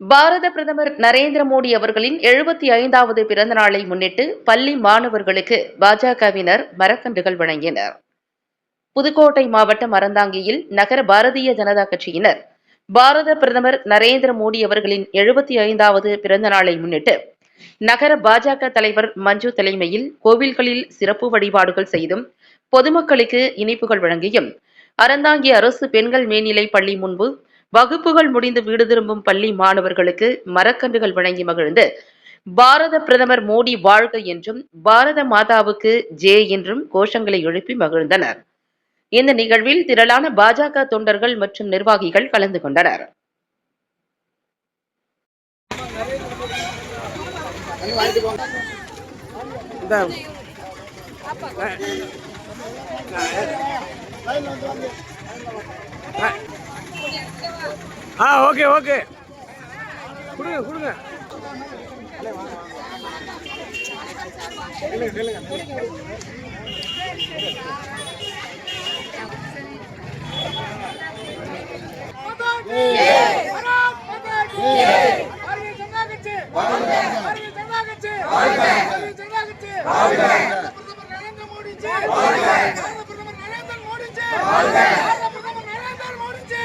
பாரத பிரதமர் நரேந்திர மோடி அவர்களின் எழுபத்தி ஐந்தாவது பிறந்த நாளை முன்னிட்டு பள்ளி மாணவர்களுக்கு பாஜகவினர் மரக்கன்றுகள் வழங்கினர். புதுக்கோட்டை மாவட்டம் அறந்தாங்கியில் நகர பாரதிய ஜனதா கட்சியினர் பாரத பிரதமர் நரேந்திர மோடி அவர்களின் எழுபத்தி ஐந்தாவது பிறந்த நாளை முன்னிட்டு நகர பாஜக தலைவர் மஞ்சு தலைமையில் கோவில்களில் சிறப்பு வழிபாடுகள் செய்தும் பொதுமக்களுக்கு இனிப்புகள் வழங்கியும் அறந்தாங்கி அரசு பெண்கள் மேல்நிலைப் பள்ளி முன்பு வகுப்புகள் முடிந்து வீடு திரும்பும் பள்ளி மாணவர்களுக்கு மரக்கன்றுகள் வழங்கி மகிழ்ந்து. பாரத பிரதமர் மோடி வாழ்க என்றும் பாரத மாதாவுக்கு ஜே என்றும் கோஷங்களை எழுப்பி மகிழ்ந்தனர். இந்த நிகழ்வில் திரளான பாஜக தொண்டர்கள் மற்றும் நிர்வாகிகள் கலந்து கொண்டனர். இந்த ஆ ஓகே ஓகே. கொடுங்க கொடுங்க. பிரதமர் நரேந்திர மோடிஜி பிரதமர் நரேந்திர மோடிஜி